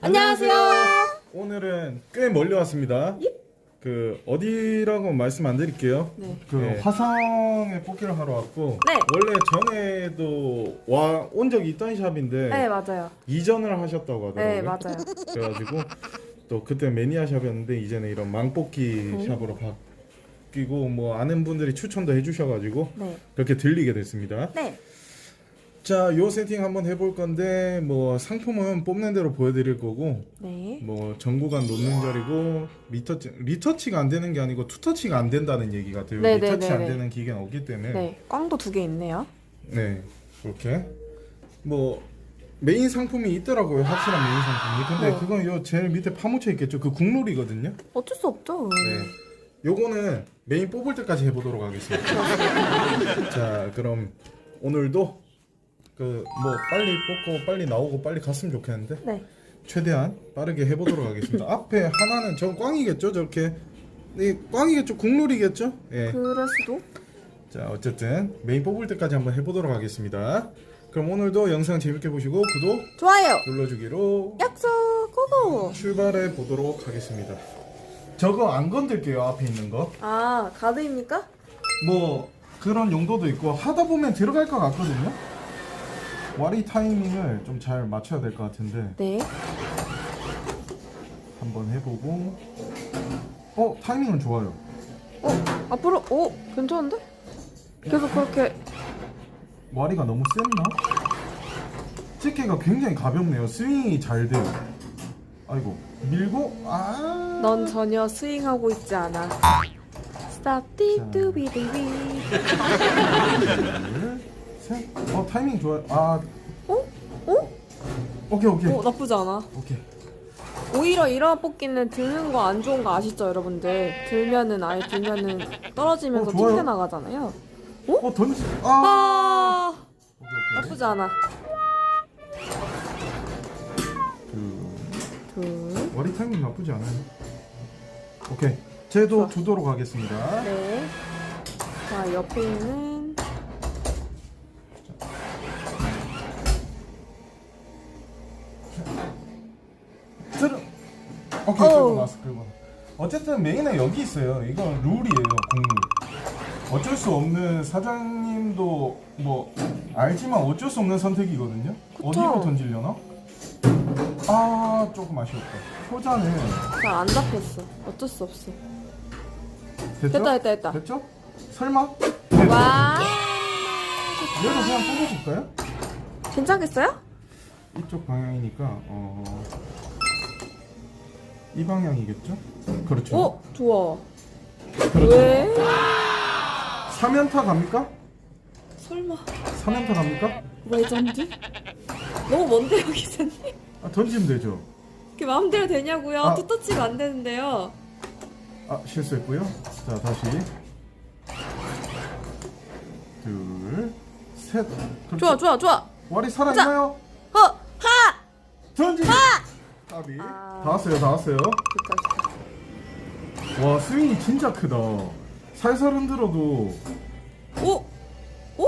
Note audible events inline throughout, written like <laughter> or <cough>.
안녕하세요. 오늘은 꽤 멀리 왔습니다. 그 어디라고 말씀 안 드릴게요. 네. 그 네. 화성에 뽑기를 하러 왔고 네. 원래 전에도 와 온 적이 있던 샵인데 네, 맞아요. 이전을 하셨다고 하더라고요. 네, 맞아요. 그래가지고 또 그때 매니아 샵이었는데 이제는 이런 망뽑기 음. 샵으로 바뀌고 뭐 아는 분들이 추천도 해주셔가지고 네. 그렇게 들리게 됐습니다. 네. 자, 요 세팅 한번 해볼 건데 뭐 상품은 뽑는 대로 보여드릴 거고 네. 뭐 전구간 놓는 자리고 리터치 리터치가 안 되는 게 아니고 투터치가 안 된다는 얘기 같아요. 네, 리터치 네, 안 네, 네. 되는 기계는 없기 때문에 네. 꽝도 두 개 있네요. 네 그렇게 뭐 메인 상품이 있더라고요 확실한 메인 상품이 근데 네. 그건 요 제일 밑에 파묻혀 있겠죠 그 국룰이거든요 어쩔 수 없죠. 네 요거는 메인 뽑을 때까지 해보도록 하겠습니다 <laughs> 자 그럼 오늘도 그 뭐 빨리 뽑고 빨리 나오고 빨리 갔으면 좋겠는데 네. 최대한 빠르게 해보도록 하겠습니다 앞에 하나는 저 꽝이겠죠 저렇게 네, 꽝이겠죠 국룰이겠죠 예. 그럴 수도. 자 어쨌든 메인 뽑을 때까지 한번 해보도록 하겠습니다 그럼 오늘도 영상 재밌게 보시고 구독 좋아요. 눌러주기로 약속 고고. 출발해 보도록 하겠습니다 저거 안 건들게요 앞에 있는 거뭐 아, 가드입니까? 그런 용도도 있고 하다 보면 들어갈 것 같거든요 와리 타이밍을 좀 잘 맞춰야 될 것 같은데 네. 한번 해보고 어 타이밍은 좋아요 어, 앞으로 오, 괜찮은데? 계속 그렇게 와리가 너무 셌나? 집게가 굉장히 가볍네요 스윙이 잘 돼요 아이고 밀고 아 넌 전혀 스윙하고 있지 않아. Stop 띠뚜비디비. 둘 셋 어 타이밍 좋아요 아 어? 어? 오케이 오케이 어, 나쁘지 않아. 오케이 오히려 이런 뽑기는 드는 거 안 좋은 거 아시죠, 여러분들? 들면은 아예 들면은 떨어지면서 어, 좋아요. 튕겨 나가잖아요. 어 던지 아 아, 오케이 오케이 나쁘지 않아. 그 둘. 와리 타이밍 나쁘지 않아요 오케이 쟤도 좋아. 두도록 하겠습니다 네. 자, 옆에 있는 들어 오케이 어우. 끌고 나왔어 나왔어. 어쨌든 메인은 여기 있어요 이건 룰이에요 국룰 어쩔 수 없는 사장님도 뭐 알지만 어쩔 수 없는 선택이거든요 그쵸. 어디로 던지려나? 아 조금 아쉬웠다 효자는 잘안 잡혔어. 어쩔 수 없어. 됐죠? 됐다, 됐다, 됐다. 됐죠? 설마? 와. 얘도 그냥 뽑아볼까요? 괜찮겠어요? 이쪽 방향이니까 어... 이 방향이겠죠? 그렇죠 어, 좋아. 그렇죠. 왜? 3연타 갑니까? 설마. 3연타 갑니까? 레전드? 너무 먼데요, 기사님? 아, 던지면 되죠 그게 마음대로 되냐고요? 아. 투터치가 안 되는데요. 아 실수했고요 자 다시 둘셋 좋아, 좋아, 좋아. 와리 살아있나요? 까비 아. 다 왔어요 다 왔어요. 와 스윙이 진짜 크다 살살 흔들어도 오! 오?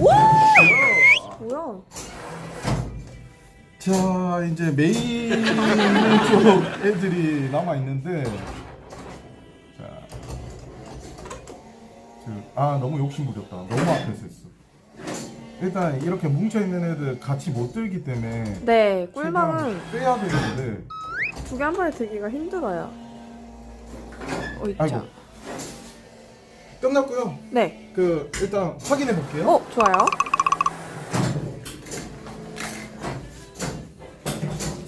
와! 뭐야? 자 이제 메인 <laughs> 쪽 애들이 남아 있는데 자, 그, 아 너무 욕심 부렸다. 너무 앞에서 했어. 일단 이렇게 뭉쳐 있는 애들 같이 못 들기 때문에 네, 최대한 꿀망은 빼야 되는데 두 개 한 번에 들기가 힘들어요. 어, 있죠. 아이고. 끝났고요. 네. 그 일단 확인해 볼게요. 어, 좋아요.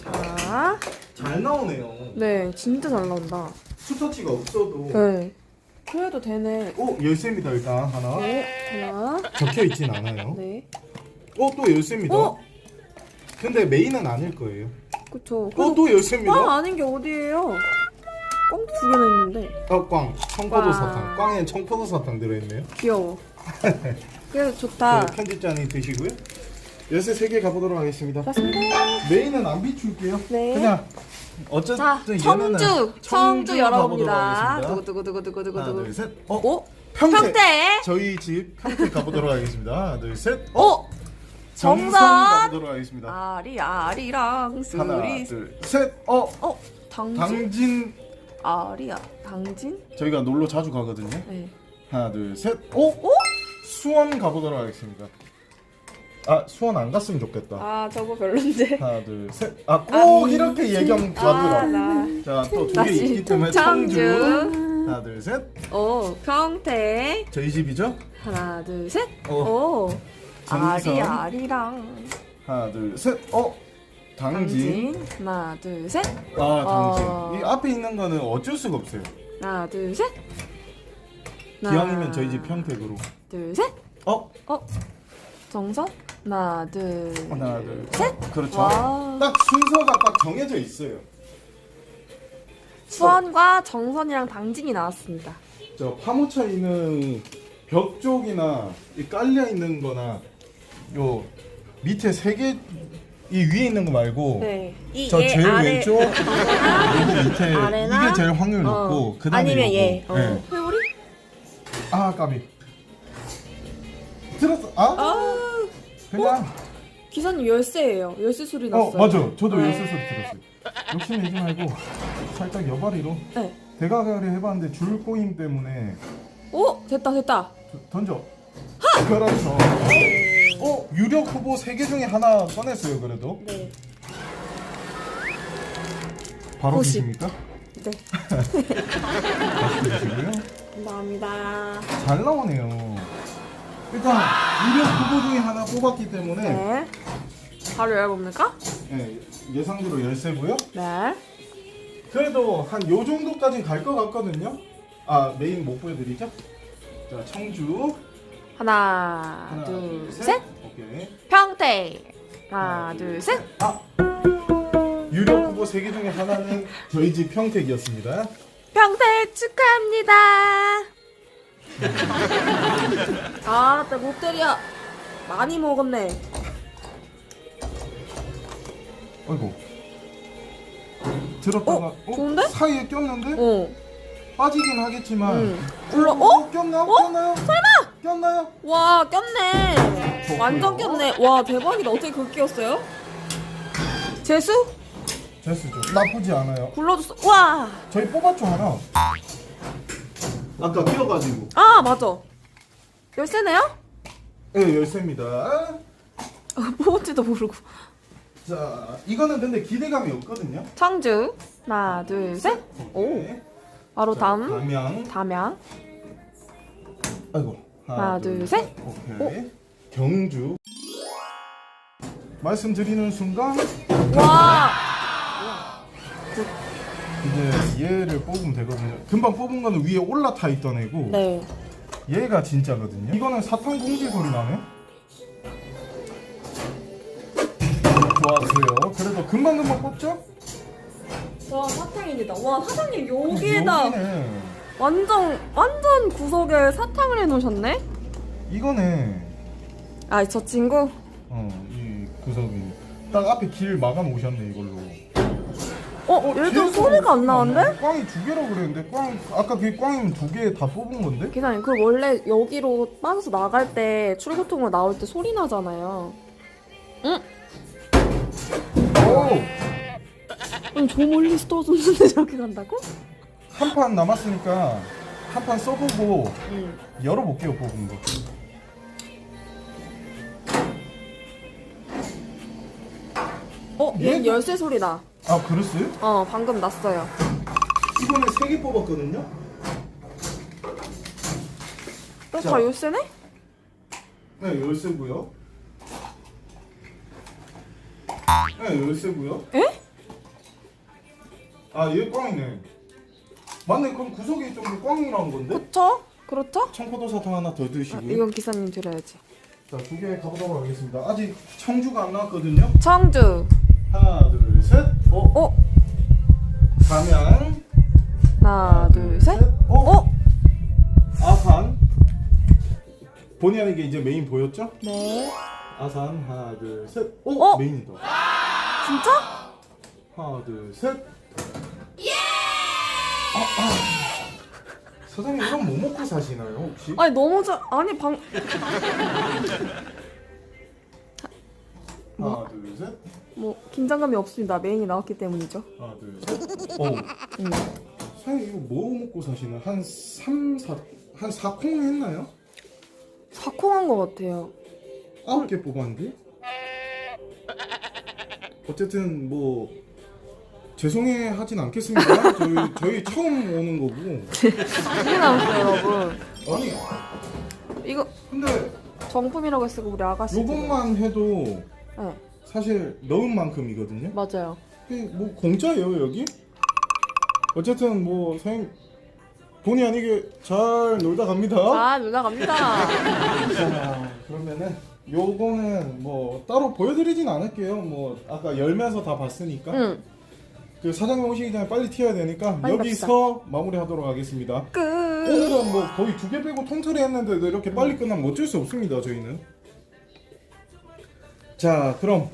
자, 잘 나오네요. 네, 진짜 잘 나온다. 투터치가 없어도 네. 그래도 되네. 오 열쇠입니다 일단 하나 네, 하나. 적혀 있진 않아요. 네. 어또 열쇠입니다. 어? 근데 메인은 아닐 거예요. 그쵸. 어또 열쇠입니다. 꽝 아닌 게 어디예요? 꽝도 두 개나 있는데. 어, 꽝. 청포도 꽝. 사탕. 꽝엔 청포도 사탕 들어있네요. 귀여워. <laughs> 그래도 좋다. 그 편집자님 드시고요. 열쇠 3개 가보도록 하겠습니다. 맞습니다. 메인은 안 비출게요. 네. 그냥 어쨌든 자, 얘네는 청주, 청주 가보도록 열어봅니다. 하겠습니다. 두구 두구 두구 두구두구. 하나, 둘, 셋. 어? 오? 평택. 평택. 저희 집 평택 가보도록 하겠습니다. 하나, 둘, 셋. 어. 정선 정선. 가보도록 하겠습니다. 아리 아리랑 하나, 수리. 둘, 셋. 어, 어 당진. 당진 아리야 당진. 저희가 놀러 자주 가거든요. 네. 하나, 둘, 셋. 오, 어? 수원 가보도록 하겠습니다. 아, 수원 안 갔으면 좋겠다. 아 저거 별론데. <laughs> 하나, 둘, 셋. 아, 꼭 이렇게 얘기하면 아, 가더라. 나. 자, 또두나개 있기 때문에 청주. 청주. 하나, 둘, 셋. 어 평택. 저희 집이죠? 하나 둘 셋. 어. 오. 정선. 아리 아리랑 하나, 둘, 셋. 어, 당진. 당진. 하나 둘 셋. 아, 당진. 어. 이 앞에 있는 거는 어쩔 수가 없어요. 하나 둘 셋. 기왕이면 저희 집 평택으로. 둘 셋. 어, 어 정선. 하나 둘. 하나, 둘, 셋. 그렇죠. 와. 딱 순서가 딱 정해져 있어요. 수원과 정선이랑 당진이 나왔습니다. 저 파묻혀 있는 벽 쪽이나 이 깔려 있는 거나 요 밑에 세 개 이 위에 있는 거 말고 네. 이 저 얘 제일 아래- 왼쪽 <laughs> 밑에 아래나? 이게 제일 확률 어. 높고 그다음에 아니면 요거. 얘. 어. 네. 회오리? 아 까비 들었어 아 아 그냥 기사님 열쇠예요. 열쇠 소리 어 났어요. 맞아 저도 네. 열쇠 소리 들었어요 욕심 내지 말고 살짝 여바리로 네. 대가가리 해봤는데 줄 꼬임 때문에 오 됐다 됐다. 저- 던져 그렇죠 어 유력 후보 세개 중에 하나 꺼냈어요 그래도 네. 바로. 드십니까? 네. <laughs> 드시고요 감사합니다. 잘 나오네요 일단 유력 후보 중에 하나 뽑았기 때문에 네. 바로 열어봅니까? 예, 예상대로 열쇠고요 네. 그래도 한 요 정도까지 갈 것 같거든요 아 메인 못 보여드리죠? 자 청주 하나, 하나 둘, 셋. 오케이 평택. 하나, 둘, 셋. 아 유력 후보 세 개 중에 하나는 저희 집 평택이었습니다 평택 축하합니다. <laughs> 아, 나 롯데리아 많이 먹었네. 아이고 들었다가 어? 좋은데? 사이에 꼈는데 어. 빠지긴 하겠지만 응. 올라. 어? 꼈나? 꼈나요? 설마? 꼈나요? 와, 꼈네. 좋고요. 완전 꼈네. 와, 대박이다. 어떻게 그렇게 꼈어요? 재수? 됐어죠 나쁘지 않아요 굴러줬어. 와. 저희 뽑았죠 하나 아까 끼어가지고 아, 맞아. 열쇠네요? 네 열쇠입니다 어, 뽑을지도 모르고. 자 이거는 근데 기대감이 없거든요 청주. 하나, 둘, 셋. 오. 오케이. 바로 자, 다음. 담양 담양. 아이고 하나, 둘, 셋. 오케이 경주 말씀드리는 순간 와. 이제 얘를 뽑으면 되거든요 금방 뽑은 거는 위에 올라타 있던 애고 네. 얘가 진짜거든요 이거는 사탕 봉지 소리 나네 좋았어요 그래도 금방 금방 뽑죠? 와, 사탕입니다. 와, 사장님 여기에다 여기네. 완전 완전 구석에 사탕을 해놓으셨네. 이거네 아, 저 친구. 어 이 구석이 딱 앞에 길 막아 놓으셨네 이걸로 어, 얘도 뒤에서 소리가 안 나는데? 꽝이 두 개라고 그랬는데 꽝 아까 그게 꽝이면 두 개 다 뽑은 건데? 기사님, 그 원래 여기로 빠져서 나갈 때 출구통으로 나올 때 소리 나잖아요. 오! 아니, 저 멀리서 떨어졌는데 저렇게 간다고? 한 판 남았으니까 한 판 써보고 응. 열어볼게요 뽑은 거 어, 얘 열쇠 소리 나. 아 그랬어요? 어, 방금 났어요. 이번에 세 개 뽑았거든요? 어, 자. 다 열쇠네? 네 열쇠고요 네 열쇠고요 에? 아얘 꽝이네 맞네 그럼 구석에 좀 꽝이라는 건데? 그쵸? 그렇죠? 청포도 사탕 하나 더 아, 드시고요 이건 기사님 드려야지. 자두 개 가보도록 하겠습니다 아직 청주가 안 나왔거든요 청주. 하나 둘 셋 어? 어, 담양 하나, 둘, 셋. 어? 어? 아산 본의 아니게 이제 메인 보였죠? 네. 아산 하나 둘셋 오! 어? 메인이다 진짜? 하나 둘셋 사장님 이건 뭐 먹고 사시나요 혹시? 아니 너무 잘 아니 방 <laughs> 하나 둘 셋. 뭐 긴장감이 없습니다. 메인이 나왔기 때문이죠. 하나 둘 셋. 어. 음. 사장님 이거 뭐 먹고 사시나? 한 3, 4, 한 4콩 했나요? 사콩한 것 같아요. 아홉 개 뽑았는데? 어쨌든 뭐 죄송해 하진 않겠습니다. 저희 저희 처음 오는 거고. 이게 나왔어요, 여러분. 아니 이거 근데 정품이라고 했으고 우리 아가씨. 요것만 해도 네, 사실 넣은 만큼이거든요. 맞아요. 이게 뭐 공짜예요 여기? 어쨌든 뭐 사장님 본의 아니게 잘 놀다 갑니다. 아, 누나 갑니다. 자 <laughs> 그러면은 요거는 뭐 따로 보여드리진 않을게요. 뭐 아까 열면서 다 봤으니까. 응. 그 사장님 오시기 전에 빨리 튀어야 되니까 빨리 여기서 마무리하도록 하겠습니다. 끝. 오늘은 뭐 거의 두 개 빼고 통틀이 했는데도 이렇게 빨리 끝나면 어쩔 수 없습니다. 저희는. 자 그럼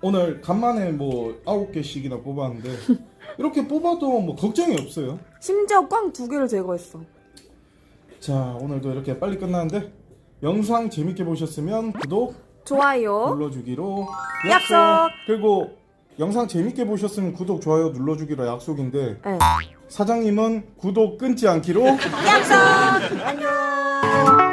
오늘 간만에 뭐 아홉 개씩이나 뽑았는데 <laughs> 이렇게 뽑아도 뭐 걱정이 없어요. 심지어 꽝 두 개를 제거했어. 자 오늘도 이렇게 빨리 끝났는데 영상 재밌게 보셨으면 구독 좋아요. 눌러주기로 약속! 그리고 영상 재밌게 보셨으면 구독 좋아요 눌러주기로 약속인데 네. 사장님은 구독 끊지 않기로 <laughs> 약속. 안녕